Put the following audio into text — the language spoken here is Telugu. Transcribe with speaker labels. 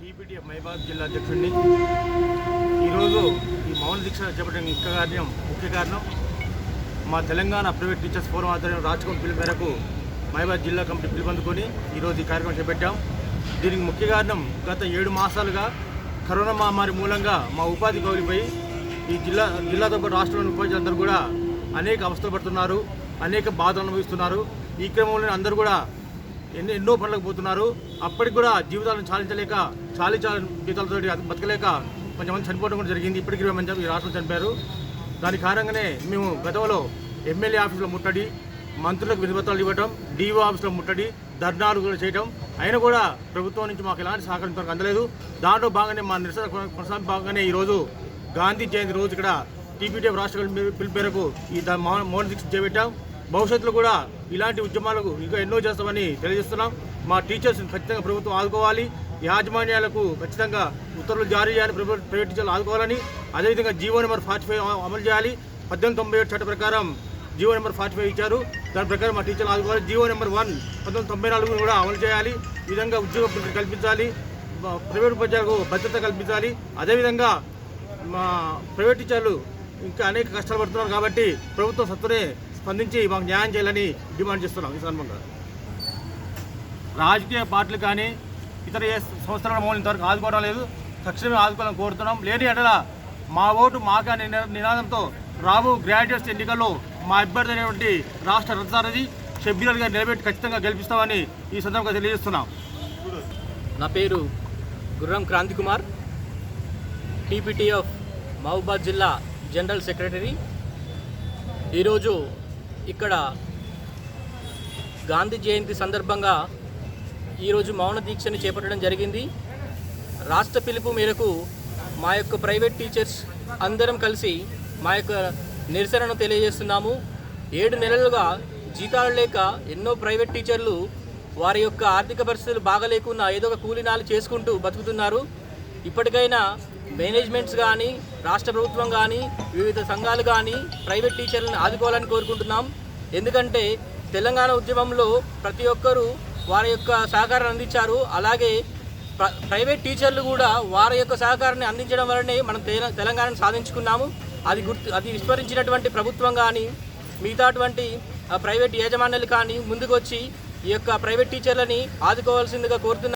Speaker 1: టీపీటీఎఫ్ మైబాద్ జిల్లా అధ్యక్షుడిని. ఈరోజు ఈ మౌన దీక్ష చేపట్టిన ముఖ్య కారణం ముఖ్య కారణం మా తెలంగాణ ప్రైవేట్ టీచర్స్ ఫోరం ఆధ్వర్యంలో రాజ్కోట్ పిలుపు మేరకు మైబాద్ జిల్లా కమిటీ పిలుపందుకొని ఈరోజు ఈ కార్యక్రమం చేపట్టాం. దీనికి ముఖ్య కారణం గత ఏడు మాసాలుగా కరోనా మహమ్మారి మూలంగా మా ఉపాధి కోల్పోయి ఈ జిల్లా జిల్లాతో పాటు రాష్ట్రంలోని ఉపాధ్యాయులందరూ కూడా అనేక అవస్థలు పడుతున్నారు అనేక బాధలు అనుభవిస్తున్నారు. ఈ క్రమంలో అందరూ కూడా ఎన్నో ఎన్నో పనులకు పోతున్నారు. అప్పటికి కూడా జీవితాలను చాలించలేక చాలి చాలి జీవితాలతో బతకలేక కొంతమంది చనిపోవడం కూడా జరిగింది. ఇప్పటికి ఇరవై మంది ఈ రాష్ట్రంలో చనిపోయారు. దాని కారణంగానే మేము గతంలో ఎమ్మెల్యే ఆఫీసులో ముట్టడి మంత్రులకు విధిపత్రాలు ఇవ్వటం డిఓ ఆఫీసులో ముట్టడి ధర్నాలు కూడా చేయటం. అయినా కూడా ప్రభుత్వం నుంచి మాకు ఎలాంటి సహకారం అందలేదు. దాంట్లో భాగంగానే మా నిరసన కొనసాగి భాగంగానే ఈరోజు గాంధీ జయంతి రోజు ఇక్కడ టీపీటీఎఫ్ రాష్ట్ర పిలుపు మేరకు ఈ మౌన దీక్ష చేపట్టాం. భవిష్యత్తులో కూడా ఇలాంటి ఉద్యమాలకు ఇంకా ఎన్నో చేస్తామని తెలియజేస్తున్నాం. మా టీచర్స్ ఖచ్చితంగా ప్రభుత్వం ఆదుకోవాలి. యాజమాన్యాలకు ఖచ్చితంగా ఉత్తర్వులు జారీ చేయాలి ప్రైవేట్ ప్రైవేట్ టీచర్లు ఆదుకోవాలని. అదేవిధంగా జీవో నెంబర్ ఫార్టీ ఫైవ్ అమలు చేయాలి. పద్దెనిమిది తొంభై ఏడు చట్ట ప్రకారం జీవో నెంబర్ ఫార్టీ ఫైవ్ ఇచ్చారు. దాని ప్రకారం మా టీచర్లు ఆదుకోవాలి. జీవో నెంబర్ వన్ పంతొమ్మిది తొంభై నాలుగు కూడా అమలు చేయాలి. ఈ విధంగా ఉద్యోగ కల్పించాలి. ప్రైవేట్ ఉపాధ్యాయులకు భద్రత కల్పించాలి. అదేవిధంగా మా ప్రైవేట్ టీచర్లు ఇంకా అనేక కష్టాలు పడుతున్నారు కాబట్టి ప్రభుత్వం సత్వరే స్పందించి మాకు న్యాయం చేయాలని డిమాండ్ చేస్తున్నాం ఈ సందర్భంగా. రాజకీయ పార్టీలు కానీ ఇతర ఏ సంస్థల మమ్మల్ని ఇంతవరకు ఆదుకోవడం లేదు. తక్షణమే ఆదుకోవాలని కోరుతున్నాం. లేని ఎడల మా ఓటు మాకా నినాదంతో రాబో గ్రాడ్యుయేట్స్ ఎన్నికల్లో మా అభ్యర్థి అయినటువంటి రాష్ట్ర రథసారథి షబ్బీర్ గారు నిలబెట్టి ఖచ్చితంగా గెలిపిస్తామని ఈ సందర్భంగా తెలియజేస్తున్నాం.
Speaker 2: నా పేరు గుర్రం క్రాంతి కుమార్ టీపీటీఎఫ్ మహబూబాద్ జిల్లా జనరల్ సెక్రటరీ. ఈరోజు ఇక్కడ గాంధీ జయంతి సందర్భంగా ఈరోజు మౌన దీక్షను చేపట్టడం జరిగింది. రాష్ట్ర పిలుపు మేరకు మా యొక్క ప్రైవేట్ టీచర్స్ అందరం కలిసి మా యొక్క నిరసనను తెలియజేస్తున్నాము. ఏడు నెలలుగా జీతాలు లేక ఎన్నో ప్రైవేట్ టీచర్లు వారి యొక్క ఆర్థిక పరిస్థితులు బాగలేకున్నా ఏదో ఒక కూలినాలు చేసుకుంటూ బతుకుతున్నారు. ఇప్పటికైనా మేనేజ్మెంట్స్ కానీ రాష్ట్ర ప్రభుత్వం కానీ వివిధ సంఘాలు కానీ ప్రైవేట్ టీచర్లను ఆదుకోవాలని కోరుకుంటున్నాం. ఎందుకంటే తెలంగాణ ఉద్యమంలో ప్రతి ఒక్కరూ వారి యొక్క సహకారాన్ని అందించారు. అలాగే ప్ర- ప్రైవేట్ టీచర్లు కూడా వారి యొక్క సహకారాన్ని అందించడం వల్లనే మనం తెల- తెలంగాణను సాధించుకున్నాము. అది గుర్తు అది విస్మరించినటువంటి ప్రభుత్వం కానీ మిగతాటువంటి ప్రైవేట్ యాజమాన్యాలు కానీ ముందుకు వచ్చి ఈ యొక్క ప్రైవేట్ టీచర్లని ఆదుకోవాల్సిందిగా కోరుతున్నాం.